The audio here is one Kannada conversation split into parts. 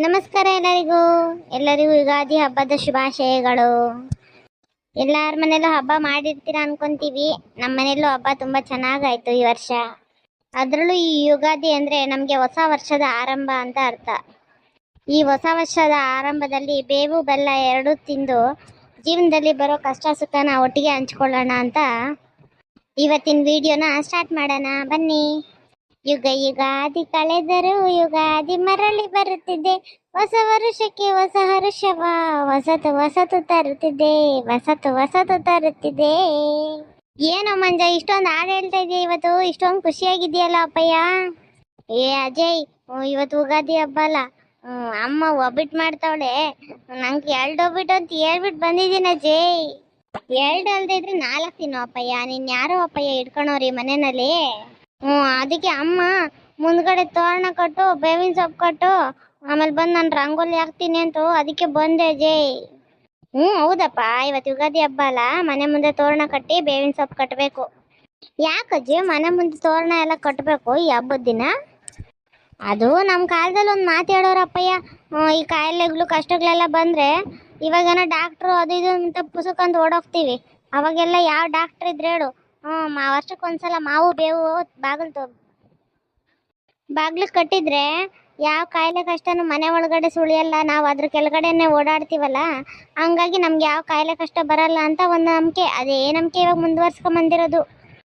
ನಮಸ್ಕಾರ ಎಲ್ಲರಿಗೂ. ಎಲ್ಲರಿಗೂ ಯುಗಾದಿ ಹಬ್ಬದ ಶುಭಾಶಯಗಳು. ಎಲ್ಲರ ಮನೇಲೂ ಹಬ್ಬ ಮಾಡಿರ್ತೀರ ಅನ್ಕೊಂತೀವಿ. ನಮ್ಮ ಮನೇಲೂ ಹಬ್ಬ ತುಂಬ ಚೆನ್ನಾಗಾಯ್ತು ಈ ವರ್ಷ. ಅದರಲ್ಲೂ ಈ ಯುಗಾದಿ ಅಂದ್ರೆ ನಮಗೆ ಹೊಸ ವರ್ಷದ ಆರಂಭ ಅಂತ ಅರ್ಥ. ಈ ಹೊಸ ವರ್ಷದ ಆರಂಭದಲ್ಲಿ ಬೇವು, ಬೆಲ್ಲ ಎರಡೂ ತಿಂದು ಜೀವನದಲ್ಲಿ ಬರೋ ಕಷ್ಟ ಸುಖನ ಒಟ್ಟಿಗೆ ಹಂಚ್ಕೊಳ್ಳೋಣ ಅಂತ ಇವತ್ತಿನ ವಿಡಿಯೋನ ಸ್ಟಾರ್ಟ್ ಮಾಡೋಣ. ಬನ್ನಿ. ಯುಗ ಯುಗಾದಿ ಕಳೆದರೂ ಯುಗಾದಿ ಮರಳಿ ಬರುತ್ತಿದೆ. ಹೊಸ ವರುಷಕ್ಕೆ ಹೊಸ ಹರುಷವ ಹೊಸತು ಹೊಸತು ತರುತ್ತಿದೆ ಹೊಸತು ಹೊಸತು ತರುತ್ತಿದೆ. ಏನೋ ಮಂಜ, ಇಷ್ಟೊಂದು ಹಾಡು ಹೇಳ್ತಾ ಇದೆಯಾ ಇವತ್ತು? ಇಷ್ಟೊಂದು ಖುಷಿಯಾಗಿದೆಯಲ್ಲ ಅಪ್ಪಯ್ಯ? ಏ ಅಜಯ್ ಇವತ್ತು ಉಗಾದಿ ಹಬ್ಬ ಅಲ್ಲ. ಅಮ್ಮ ಒಬ್ಬಿಟ್ಟು ಮಾಡ್ತಾವಳೆ. ನಂಗೆ ಎರಡು ಒಬ್ಬಿಟ್ಟು ಅಂತ ಹೇಳ್ಬಿಟ್ಟು ಬಂದಿದ್ದೀನಿ ಅಜಯ್. ಎರಡು ಅಲ್ದಿದ್ರೆ ನಾಲ್ಕು ತಿನ್ನು ಅಪ್ಪಯ್ಯ. ನೀನ್ ಯಾರೋ ಅಪ್ಪಯ್ಯ ಇಟ್ಕೊಳೋರಿ ಮನೆಯಲ್ಲಿ? ಹ್ಞೂ, ಅದಕ್ಕೆ ಅಮ್ಮ, ಮುಂದ್ಗಡೆ ತೋರಣ ಕಟ್ಟು, ಬೇವಿನ ಸೊಪ್ಪು ಕಟ್ಟು, ಆಮೇಲೆ ಬಂದು ನಾನು ರಂಗೋಲಿ ಹಾಕ್ತೀನಿ ಅಂತ, ಅದಕ್ಕೆ ಬಂದೆ ಜೈ. ಹ್ಞೂ, ಹೌದಪ್ಪ, ಇವತ್ತು ಯುಗಾದಿ ಹಬ್ಬ ಅಲ್ಲ, ಮನೆ ಮುಂದೆ ತೋರಣ ಕಟ್ಟಿ, ಬೇವಿನ ಸೊಪ್ಪು ಕಟ್ಟಬೇಕು ಯಾಕಜ್ಜಿ ಮನೆ ಮುಂದೆ ತೋರಣ ಎಲ್ಲ ಕಟ್ಟಬೇಕು ಈ ಹಬ್ಬದ ದಿನ? ಅದು ನಮ್ಮ ಕಾಲದಲ್ಲಿ ಒಂದು ಮಾತು ಹೇಳೋರಪ್ಪಯ್ಯ ಈ ಕಾಯಿಲೆಗಳು, ಕಷ್ಟಗಳೆಲ್ಲ ಬಂದರೆ, ಇವಾಗೇನೋ ಡಾಕ್ಟ್ರು ಅದು ಇದು ಅಂತ ಪುಸ್ತಕ ಓಡೋಗ್ತೀವಿ. ಅವಾಗೆಲ್ಲ ಯಾವ ಡಾಕ್ಟ್ರ್ ಇದ್ರೆ ಹೇಳು. ಹ್ಞೂ ಮಾ ವರ್ಷಕ್ಕೊಂದ್ಸಲ ಮಾವು, ಬೇವು ಬಾಗಿಲು ತೊ ಬಾಗ್ಲು ಕಟ್ಟಿದ್ರೆ ಯಾವ ಕಾಯಿಲೆ ಕಷ್ಟನೂ ಮನೆ ಒಳಗಡೆ ಸುಳಿಯಲ್ಲ, ನಾವು ಅದ್ರ ಕೆಳಗಡೆನೆ ಓಡಾಡ್ತೀವಲ್ಲ, ಹಂಗಾಗಿ ನಮ್ಗೆ ಯಾವ ಕಾಯಿಲೆ ಕಷ್ಟ ಬರಲ್ಲ ಅಂತ ಒಂದು ನಂಬಿಕೆ. ಅದೇ ನಂಬಿಕೆ ಇವಾಗ ಮುಂದುವರ್ಸ್ಕೊಂಬಂದಿರೋದು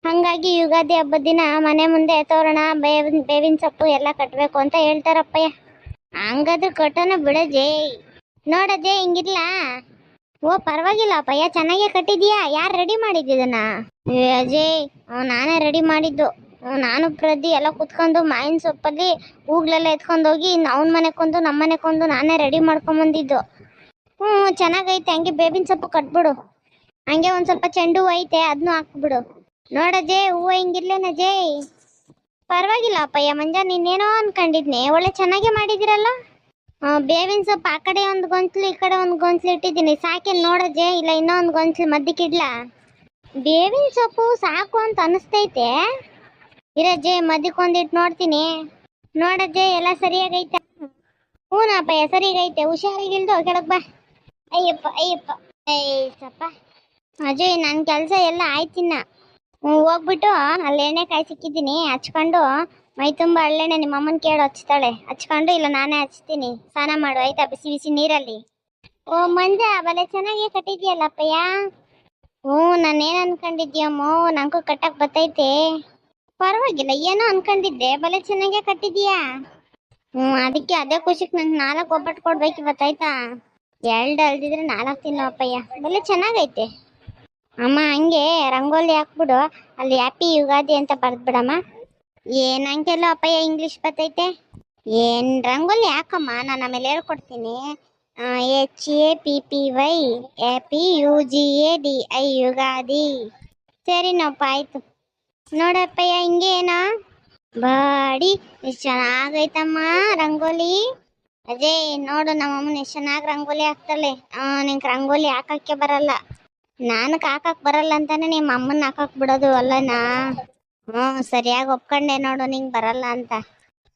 ಹಾಗಾಗಿ ಯುಗಾದಿ ಹಬ್ಬದ ದಿನ ಮನೆ ಮುಂದೆ ತೋರಣ, ಬೇವಿನ ಬೇವಿನ ಸೊಪ್ಪು ಎಲ್ಲ ಕಟ್ಟಬೇಕು ಅಂತ ಹೇಳ್ತಾರಪ್ಪಯ್ಯ. ಹಂಗಾದ್ರೆ ಕಟ್ಟೋಣ ಬಿಡಜೇ ನೋಡದೆ ಹಿಂಗಿಲ್ಲ ಓ, ಪರವಾಗಿಲ್ಲ ಅಪ್ಪಯ್ಯ, ಚೆನ್ನಾಗೇ ಕಟ್ಟಿದೀಯಾ ಯಾರು ರೆಡಿ ಮಾಡಿದ್ದಿದನ್ನ ಅಜಯ್ ನಾನೇ ರೆಡಿ ಮಾಡಿದ್ದು. ನಾನು ಪ್ರದಿ ಎಲ್ಲ ಕುತ್ಕೊಂಡು ಮಾವಿನ ಸೊಪ್ಪಲ್ಲಿ ಹೂಗ್ಲೆಲ್ಲ ಎತ್ಕೊಂಡು ಹೋಗಿ ಅವನ ಮನೆಗೊಂದು ನಮ್ಮ ಮನೆ ಕೊಂದು ನಾನೇ ರೆಡಿ ಮಾಡ್ಕೊಂಬಂದಿದ್ದು ಹ್ಞೂ, ಚೆನ್ನಾಗೈತೆ. ಹಂಗೆ ಬೇವಿನ ಸೊಪ್ಪು ಕಟ್ಬಿಡು. ಹಂಗೆ ಒಂದು ಸ್ವಲ್ಪ ಚೆಂಡು ಹೂವು ಐತೆ ಅದನ್ನು ಹಾಕ್ಬಿಡು. ನೋಡಜೇ ಹೂವು ಹಿಂಗಿರ್ಲೇನ ಅಜಯ್? ಪರವಾಗಿಲ್ಲ ಅಪ್ಪಯ್ಯ, ಮಂಜ, ನೀನೇನೋ ಅನ್ಕೊಂಡಿದ್ನಿ. ಒಳ್ಳೆ ಚೆನ್ನಾಗೆ ಮಾಡಿದಿರಲ್ಲ? ಬೇವಿನ ಸೊಪ್ಪು ಆ ಕಡೆ ಒಂದು ಗೊಂಚಲು ಈ ಕಡೆ ಒಂದು ಗೊಂಚಲು ಇಟ್ಟಿದ್ದೀನಿ. ಸಾಕೇನು ನೋಡಜೆ ಇಲ್ಲ ಇನ್ನೊಂದು ಒಂದು ಗೊಂಚಲು ಮಧ್ಯಕ್ಕಿಡ್ಲಾ ಬೇವಿನ ಸೊಪ್ಪು ಸಾಕು ಅಂತ ಅನಿಸ್ತೈತೆ. ಇರಜ್ಜೆ ಮಧ್ಯಕ್ಕೊಂದಿಟ್ಟು ನೋಡ್ತೀನಿ. ನೋಡಜ್ಜೆ ಎಲ್ಲ ಸರಿಯಾಗೈತೆ. ಹೂನಪ್ಪ ಸರಿಯಾಗೈತೆ. ಹುಷಾರಾಗಿಲ್ದು ಕೆಳಗೆ ಬಾ. ಅಯ್ಯಪ್ಪ ಅಯ್ಯಪ್ಪ. ಅಯ್ಯಪ್ಪ ಅಜಯ್ ನನ್ನ ಕೆಲಸ ಎಲ್ಲ ಆಯ್ತಿನ್ನ ಹೋಗ್ಬಿಟ್ಟು ಅಲ್ಲಿ ಎಣ್ಣೆಕಾಯಿ ಸಿಕ್ಕಿದ್ದೀನಿ. ಹಚ್ಕೊಂಡು ಮೈ ತುಂಬ ಅಳ್ಳೆಣ್ಣೆ ನಿಮ್ಮ ಅಮ್ಮನ ಕೇಳು, ಹಚ್ತಾಳೆ. ಹಚ್ಕೊಂಡು ಇಲ್ಲ, ನಾನೇ ಹಚ್ತೀನಿ. ಸ್ನಾನ ಮಾಡು, ಆಯ್ತಾ? ಬಿಸಿ ಬಿಸಿ ನೀರಲ್ಲಿ. ಓ, ಮಂಜ, ಬಲೆ, ಚೆನ್ನಾಗಿ ಕಟ್ಟಿದ್ಯಲ್ಲ ಅಪ್ಪಯ್ಯ ಹ್ಞೂ ನಾನೇನು ಅನ್ಕೊಂಡಿದ್ಯಮ್ಮೋ ನಂಗು ಕಟ್ಟಕ್ ಬತ್ತೈತೆ ಪರವಾಗಿಲ್ಲ, ಏನೋ ಅನ್ಕೊಂಡಿದ್ದೆ. ಬಲೆ ಚೆನ್ನಾಗೆ ಕಟ್ಟಿದ್ಯಾ? ಹ್ಞೂ, ಅದಕ್ಕೆ ಅದೇ ಖುಷಿಗೆ ನಂಗೆ ನಾಲ್ಕು ಒಬ್ಬಟ್ಟು ಕೊಡ್ಬೇಕು ಇವತ್ತಾಯ್ತಾ ಎರಡು ಅಲ್ದಿದ್ರೆ ನಾಲ್ಕು ತಿನ್ನೋ ಅಪ್ಪಯ್ಯ ಬಲೆ ಚೆನ್ನಾಗೈತೆ. ಅಮ್ಮ, ಹಂಗೆ ರಂಗೋಲಿ ಹಾಕ್ಬಿಡು. ಅಲ್ಲಿ ಹ್ಯಾಪಿ ಯುಗಾದಿ ಅಂತ ಬರ್ದ್ಬಿಡಮ್ಮ. ಏನ್ ಹಂಗೆಲ್ಲ ಅಪ್ಪಯ್ಯ ಇಂಗ್ಲಿಷ್ ಬತ್ತೈತೆ ಏನ್ ರಂಗೋಲಿ ಹಾಕಮ್ಮ, ನಾನು ಆಮೇಲೆ ಹೇಳ್ಕೊಡ್ತೀನಿ. H A P P Y A P U G A D I Ugadi. ಸರಿನಪ್ಪ ಆಯ್ತು. ನೋಡಪ್ಪಯ್ಯ, ಹಿಂಗೇನಾ? ಬಾಡಿ, ಎಷ್ಟು ಚೆನ್ನಾಗೈತಮ್ಮ, ರಂಗೋಲಿ. ಅದೇ, ನೋಡು ನಮ್ಮ ಅಮ್ಮನ ಎಷ್ಟು ಚೆನ್ನಾಗಿ ರಂಗೋಲಿ ಹಾಕ್ತಾಳೆ. ನಿಂಗೆ ರಂಗೋಲಿ ಹಾಕಕ್ಕೆ ಬರಲ್ಲ. ನನಗೆ ಹಾಕಕ್ ಬರಲ್ಲ ಅಂತಾನೆ ನಿಮ್ಮ ಅಮ್ಮನ ಹಾಕಕ್ ಬಿಡೋದು ಅಲ್ಲನಾ? ಹ್ಞೂ ಸರಿಯಾಗಿ ಒಪ್ಕೊಂಡೆ ನೋಡು, ನಿಂಗೆ ಬರಲ್ಲ ಅಂತ.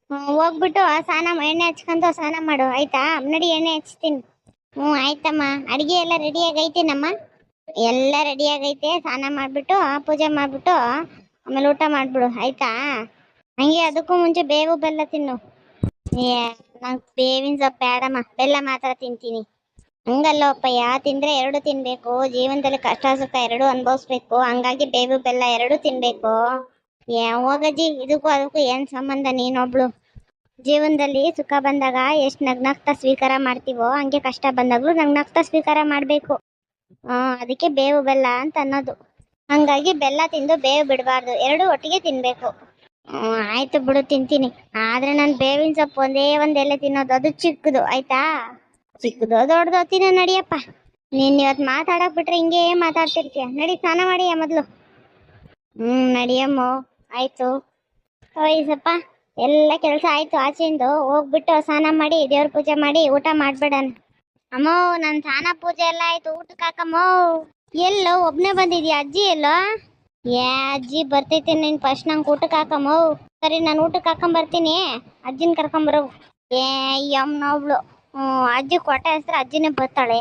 ಹೋಗ್ಬಿಟ್ಟು ಸ್ನಾನ ಎಣ್ಣೆ ಹಚ್ಕೊಂಡು ಸ್ನಾನ ಮಾಡು, ಆಯ್ತಾ? ನಡಿ ಎಣ್ಣೆ ಹಚ್ತೀನಿ. ಹ್ಞೂ ಆಯ್ತಮ್ಮ. ಅಡುಗೆ ಎಲ್ಲ ರೆಡಿಯಾಗಿ ಐತೇನಮ್ಮ ಎಲ್ಲ ರೆಡಿಯಾಗೈತೆ ಸ್ನಾನ ಮಾಡಿಬಿಟ್ಟು, ಪೂಜೆ ಮಾಡಿಬಿಟ್ಟು, ಆಮೇಲೆ ಊಟ ಮಾಡಿಬಿಡು, ಆಯ್ತಾ? ಹಂಗೆ ಅದಕ್ಕೂ ಮುಂಚೆ ಬೇವು ಬೆಲ್ಲ ತಿನ್ನು. ಏ, ನಂಗೆ ಬೇವಿನ ಸೊಪ್ಪು ಬೇಡಮ್ಮ. ಬೆಲ್ಲ ಮಾತ್ರ ತಿಂತೀನಿ. ಹಂಗಲ್ಲ ಅಪ್ಪಯ್ಯ, ತಿಂದ್ರೆ ಎರಡು ತಿನ್ಬೇಕು. ಜೀವನದಲ್ಲಿ ಕಷ್ಟ ಸುಖ ಎರಡು ಅನುಭವಿಸ್ಬೇಕು. ಹಂಗಾಗಿ ಬೇವು ಬೆಲ್ಲ ಎರಡು ತಿನ್ಬೇಕು. ಏ ಹೋಗಜ್ಜಿ ಇದಕ್ಕೂ ಅದಕ್ಕೂ ಏನ್ ಸಂಬಂಧ ನೀನೊಬ್ಳು? ಜೀವನದಲ್ಲಿ ಸುಖ ಬಂದಾಗ ಎಷ್ಟು ನಗ್ನಗ್ತಾ ಸ್ವೀಕಾರ ಮಾಡ್ತೀವೋ ಹಂಗೆ ಕಷ್ಟ ಬಂದಾಗ್ಲೂ ನಗ್ನಗ್ತಾ ಸ್ವೀಕಾರ ಮಾಡಬೇಕು. ಅದಕ್ಕೆ ಬೇವು ಬೆಲ್ಲ ಅಂತ ಅನ್ನೋದು. ಹಂಗಾಗಿ ಬೆಲ್ಲ ತಿಂದು ಬೇವು ಬಿಡಬಾರ್ದು ಎರಡು ಒಟ್ಟಿಗೆ ತಿನ್ಬೇಕು. ಹ್ಮ್, ಆಯ್ತು ಬಿಡು ತಿಂತೀನಿ. ಆದ್ರೆ ನಾನು ಬೇವಿನ ಸೊಪ್ಪು ಒಂದೇ ಒಂದ್ ಎಲೆ ತಿನ್ನೋದು ಅದು ಚಿಕ್ಕದು ಆಯ್ತಾ? ಚಿಕ್ಕದು ದೊಡ್ಡದು ತಿನ್ನೋ ನಡಿಯಪ್ಪ. ನೀನ್ ಇವತ್ತು ಮಾತಾಡಕ್ ಬಿಟ್ರೆ ಹಿಂಗೆ ಮಾತಾಡ್ತಿರ್ತೀಯ. ನಡಿ ಸ್ನಾನ ಮಾಡಿಯ ಮೊದ್ಲು? ಹ್ಮ್ ನಡಿಯಮ್ಮ. ಆಯ್ತು. ಸಪ್ಪ ಎಲ್ಲ ಕೆಲಸ ಆಯ್ತು. ಆಚೆಂದು ಹೋಗ್ಬಿಟ್ಟು ಸ್ನಾನ ಮಾಡಿ, ದೇವ್ರ ಪೂಜೆ ಮಾಡಿ ಊಟ ಮಾಡ್ಬೇಡಣ. ಅಮ್ಮೋ, ನನ್ ಸ್ನಾನ ಪೂಜೆ ಎಲ್ಲ ಆಯ್ತು. ಊಟಕ್ಕೆ ಹಾಕಮ್ಮೋ. ಎಲ್ಲೋ, ಒಬ್ನೇ ಬಂದಿದ್ಯಾ? ಅಜ್ಜಿ ಎಲ್ಲೋ? ಏ, ಅಜ್ಜಿ ಬರ್ತೈತೆ ನಿನ್ ಫಸ್ಟ್ ನಂಗೆ ಊಟಕ್ಕೆ ಹಾಕಮ್ಮೋ. ಸರಿ, ನಾನು ಊಟಕ್ಕೆ ಹಾಕೊಂಬರ್ತೀನಿ. ಅಜ್ಜಿನ ಕರ್ಕೊಂಬರೋ. ಏ ಯಮ್ನೊಬ್ಳು ಹ್ಞೂ, ಅಜ್ಜಿ ಕೊಟ್ಟ ಹೆಸ್ರು ಅಜ್ಜಿನೇ ಬರ್ತಾಳೆ.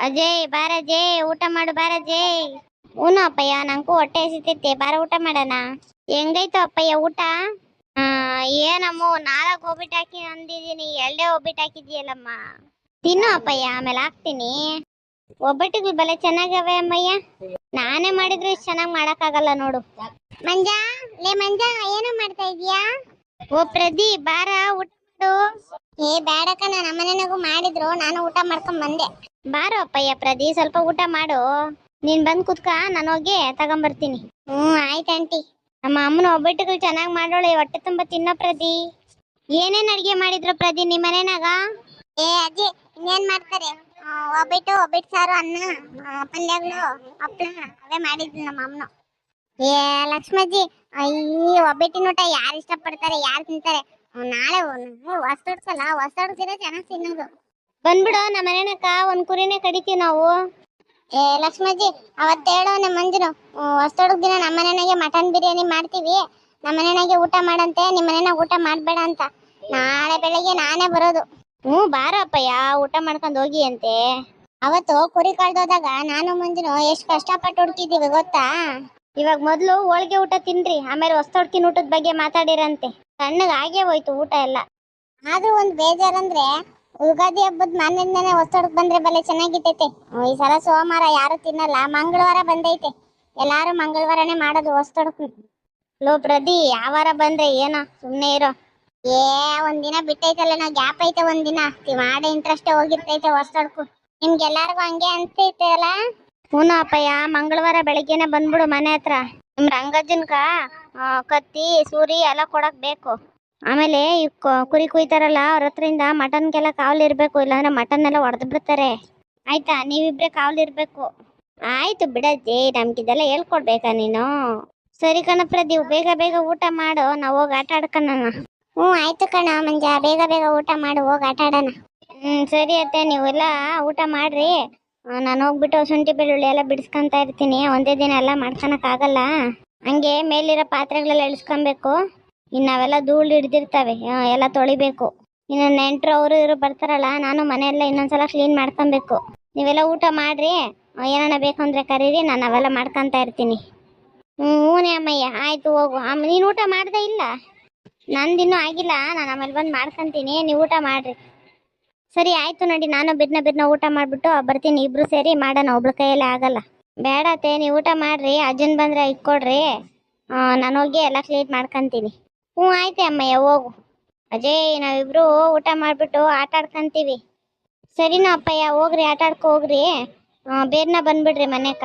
ಅಜಯ್ ಬಾರಜಯ್ ಊಟ ಮಾಡು ಬಾರಜಯ್ ಹ್ಞೂ ಅಪ್ಪಯ್ಯ, ನಂಗೂ ಹೊಟ್ಟೆ ಹಸಿತೈತೆ. ಬಾರ ಊಟ ಮಾಡೋಣ? ಹೆಂಗೈತು ಅಪ್ಪಯ್ಯ ಊಟ? ಏನಮ್ಮ ನಾಲ್ಕು ಒಬ್ಬಿಟ್ಟು ಹಾಕಿ ಅಂದಿದ್ದೀನಿ. ಎರಡೇ ಒಬ್ಬಿಟ್ಟು ಹಾಕಿದ್ಯಲ್ಲಮ್ಮ ತಿನ್ನು ಅಪ್ಪಯ್ಯ, ಆಮೇಲೆ ಹಾಕ್ತೀನಿ. ಒಬ್ಬಟ್ಟಿಗಳು ಬಲೆ ಚೆನ್ನಾಗವೆ ಅಮ್ಮಯ್ಯ? ನಾನೇ ಮಾಡಿದ್ರು ಚೆನ್ನಾಗಿ ಮಾಡೋಕ್ಕಾಗಲ್ಲ ನೋಡು. ಮಂಜ, ಲೇ ಮಂಜ, ಏನೋ ಮಾಡ್ತಾ ಇದೀಯಾ ಓ ಪ್ರದಿ ಬಾರ ಊಟ ಮಾಡು ಏ ಬೇಡಕ್ಕ ನಾನು ನಮ್ಮನೆನಾಗೂ ಮಾಡಿದ್ರು. ನಾನು ಊಟ ಮಾಡ್ಕೊಂಡ್ ಬಂದೆ. ಬಾರೋ ಅಪ್ಪಯ್ಯ ಪ್ರದಿ ಸ್ವಲ್ಪ ಊಟ ಮಾಡು. ನೀನ್ ಬಂದ್ ಕುತ್ಕ ನಾನು ಹೋಗಿ ತಗೊಂಬರ್ತೀನಿ. ಹ್ಮ್ ಆಯ್ತು ಆಂಟಿ. ನಮ್ಮ ಅಮ್ಮನ ಒಬ್ಬಟ್ಟುಗಳು ಚೆನ್ನಾಗಿ ಮಾಡೋಳೆ ಹೊಟ್ಟೆ ತುಂಬಾ ತಿನ್ನೋ ಪ್ರದಿ. ಏನೇನ್ ಅಡ್ಗೆ ಮಾಡಿದ್ರು ಪ್ರದಿ ನಿಮ್ ಮನೆನಾಗ? ಏ ಅಜ್ಜಿ ಇನ್ನೇನ್ ಮಾಡ್ತಾರೆ? ಒಬ್ಬಿಟ್ಟು ಒಬ್ಬಿಟ್ಟು ಸಾರು ಅನ್ನ ಪಲ್ಯಗಳು ಹಪ್ಳ ಅವೇ ಮಾಡಿದ್ವಿ ನಮ್ಮ ಅಮ್ಮನ. ಏ ಲಕ್ಷ್ಮಜ್ಜಿ ಈ ಒಬ್ಬಟ್ಟಿನ ಊಟ ಯಾರು ಇಷ್ಟಪಡ್ತಾರೆ ಯಾರು ತಿಂತಾರೆ? ನಾಳೆ ಹೊಸ್ತೊಡ್ಸಲ್ಲ ಹೊಸ್ತೊಡ್ಸಿದ್ರೆ ಚೆನ್ನಾಗಿ ತಿನ್ನೋದು. ಬಂದ್ಬಿಡು ನಮ್ಮ ಮನೇನಕ್ಕ ಒಂದ್ ಕುರಿನೇ ಕಡಿತೀವಿ ನಾವು. ಏ ಲಕ್ಷ್ಮಜ್ಜಿ ಅವತ್ತು ಹೇಳೋ ನಮ್ಮ ಮಂಜುನು. ಹೊಸ್ತೊಡಗ್ ದಿನ ನಮ್ಮ ಮನೆಯಾಗೆ ಮಟನ್ ಬಿರಿಯಾನಿ ಮಾಡ್ತೀವಿ. ನಮ್ಮ ಮನೆಯಾಗೆ ಊಟ ಮಾಡಂತೆ, ನಿಮ್ಮ ಮನೆನಾಗ ಊಟ ಮಾಡಬೇಡ ಅಂತ. ನಾಳೆ ಬೆಳಗ್ಗೆ ನಾನೇ ಬರೋದು. ಹ್ಞೂ ಬಾರಪ್ಪಯ್ಯ ಊಟ ಮಾಡ್ಕೊಂಡು ಹೋಗಿ ಅಂತೆ. ಅವತ್ತು ಕುರಿ ಕಳ್ದೋದಾಗ ನಾನು ಮಂಜುನು ಎಷ್ಟು ಕಷ್ಟಪಟ್ಟು ಹುಡ್ಕಿದ್ದೀವಿ ಗೊತ್ತಾ? ಇವಾಗ ಮೊದಲು ಹೋಳಿಗೆ ಊಟ ತಿನ್ರಿ ಆಮೇಲೆ ಹೊಸ್ತೊಡ್ಕಿನ ಊಟದ ಬಗ್ಗೆ ಮಾತಾಡಿರಂತೆ. ಸಣ್ಣಗೆ ಆಗೇ ಹೋಯ್ತು ಊಟ ಎಲ್ಲ. ಆದ್ರೂ ಒಂದು ಬೇಜಾರಂದ್ರೆ ಯುಗಾದಿ ಹಬ್ಬದ ಮಾನ್ಯದಿಂದನೇ ಹೊಸ್ತೊಡಕ್ ಬಂದ್ರೆ ಬಲೆ ಚೆನ್ನಾಗಿತ್ತೈತೆ ಈ ಸಲ ಸೋಮವಾರ ಯಾರು ತಿನ್ನಲ್ಲ. ಮಂಗಳವಾರ ಬಂದೈತೆ. ಎಲ್ಲಾರು ಮಂಗಳವಾರನೇ ಮಾಡೋದು ಹೊಸ್ತೊಡಕ್ ಲೋ ಪ್ರದಿ ಯಾವಾರ ಬಂದ್ರೆ ಏನೋ ಸುಮ್ನೆ ಇರೋ. ಏ, ಒಂದಿನ ಬಿಟ್ಟೈತಲ್ಲ, ನಾವು ಗ್ಯಾಪ್ ಐತೆ ಒಂದಿನ. ಮಾಡ ಇಂಟ್ರೆಸ್ಟ್ ಹೋಗಿರ್ತೈತೆ ಹೊಸ್ತೊಡ್ಕು ನಿಮ್ಗೆಲ್ಲಾರ್ಗು ಹಂಗೆ ಅನ್ಸೈತೆ ಅಲ್ಲ ಹ್ಞೂ ಅಪ್ಪಯ್ಯ, ಮಂಗಳವಾರ ಬೆಳಗ್ಗೆನೆ ಬಂದ್ಬಿಡು ಮನೆ ಹತ್ರ. ನಿಮ್ ರಂಗಜ್ಜನ್ಕ ಕತ್ತಿ, ಸೂರಿ ಎಲ್ಲ ಕೊಡಕ್ ಬೇಕು. ಆಮೇಲೆ ಈ ಕುರಿ ಕುಯ್ತಾರಲ್ಲ, ಅವ್ರ ಹತ್ರದಿಂದ ಮಟನ್ಗೆಲ್ಲ ಕಾವಲು ಇರ್ಬೇಕು, ಇಲ್ಲಾಂದ್ರೆ ಮಟನ್ ಎಲ್ಲ ಹೊಡೆದು ಬಿಡ್ತಾರೆ. ಆಯ್ತಾ? ನೀವಿಬ್ರೆ ಕಾವಲು ಇರಬೇಕು. ಆಯ್ತು ಬಿಡಜ್ಜಿ ನಮ್ಗಿದೆಲ್ಲ ಹೇಳ್ಕೊಡ್ಬೇಕಾ ನೀನು? ಸರಿ ಕಣ ಪ್ರದೀಪ್ ಬೇಗ ಬೇಗ ಊಟ ಮಾಡು, ನಾವು ಹೋಗಿ ಆಟ ಆಡ್ಕಣ ಹ್ಞೂ, ಆಯ್ತು ಕಣ, ಮಂಜ, ಬೇಗ ಬೇಗ ಊಟ ಮಾಡು, ಹೋಗಿ ಆಟ ಆಡೋಣ. ಹ್ಮ್, ಸರಿ ಅತ್ತೆ, ನೀವೆಲ್ಲ ಊಟ ಮಾಡ್ರಿ. ನಾನು ಹೋಗ್ಬಿಟ್ಟು ಶುಂಠಿ ಬೆಳ್ಳುಳ್ಳಿ ಎಲ್ಲ ಬಿಡಿಸ್ಕೊಂತ ಇರ್ತೀನಿ, ಒಂದೇ ದಿನ ಎಲ್ಲ ಮಾಡ್ಕೊಳಕ್ ಆಗಲ್ಲ ಹಂಗೆ ಮೇಲಿರೋ ಪಾತ್ರೆಗಳೆಲ್ಲ ಇಳಿಸ್ಕೊಬೇಕು. ಇನ್ನು ನಾವೆಲ್ಲ ಧೂಳು ಹಿಡ್ದಿರ್ತವೆ. ಎಲ್ಲ ತೊಳಿಬೇಕು. ಇನ್ನು ನೆಂಟರು ಅವರು ಇವರು ಬರ್ತಾರಲ್ಲ, ನಾನು ಮನೆಯೆಲ್ಲ ಇನ್ನೊಂದ್ಸಲ ಕ್ಲೀನ್ ಮಾಡ್ಕೊಬೇಕು. ನೀವೆಲ್ಲ ಊಟ ಮಾಡ್ರಿ. ಏನಾನ ಬೇಕು ಅಂದ್ರೆ ಕರೀರಿ, ನಾನು ಅವೆಲ್ಲ ಮಾಡ್ಕೊಂತ ಇರ್ತೀನಿ. ಹ್ಞೂ ಹ್ಞೂನೇ ಅಮ್ಮಯ್ಯ, ಆಯ್ತು ಹೋಗು. ಅಮ್ಮ ನೀನು ಊಟ ಮಾಡ್ದೆ ಇಲ್ಲ? ನಂದಿನ್ನೂ ಆಗಿಲ್ಲ, ನಾನು ಆಮೇಲೆ ಬಂದು ಮಾಡ್ಕೊತೀನಿ. ನೀವು ಊಟ ಮಾಡ್ರಿ. ಸರಿ, ಆಯ್ತು ನೋಡಿ. ನಾನು ಬಿದ್ನ ಬಿದ್ನ ಊಟ ಮಾಡಿಬಿಟ್ಟು ಬರ್ತೀನಿ. ಇಬ್ರು ಸೇರಿ ಮಾಡೋಣ, ಒಬ್ಳ ಕೈಯಲ್ಲಿ ಆಗಲ್ಲ. ಬೇಡತ್ತೆ ನೀವು ಊಟ ಮಾಡ್ರಿ. ಅಜ್ಜನ್ ಬಂದ್ರೆ ಇಟ್ಕೊಡ್ರಿ ನಾನು ಹೋಗಿ ಎಲ್ಲ ಕ್ಲೀನ್ ಮಾಡ್ಕೊಂತೀನಿ. ಹ್ಞೂ, ಆಯ್ತೆ ಅಮ್ಮಯ್ಯ, ಹೋಗು. ಅಜಯ್ ನಾವಿಬ್ರು ಊಟ ಮಾಡಿಬಿಟ್ಟು ಆಟ ಆಡ್ಕೊಂತೀವಿ. ಸರಿನಾ ಅಪ್ಪಯ್ಯ, ಹೋಗ್ರಿ, ಆಟ ಹೋಗ್ರಿ. ಬೇರ್ನ ಬಂದ್ಬಿಡ್ರಿ ಮನೆಕ.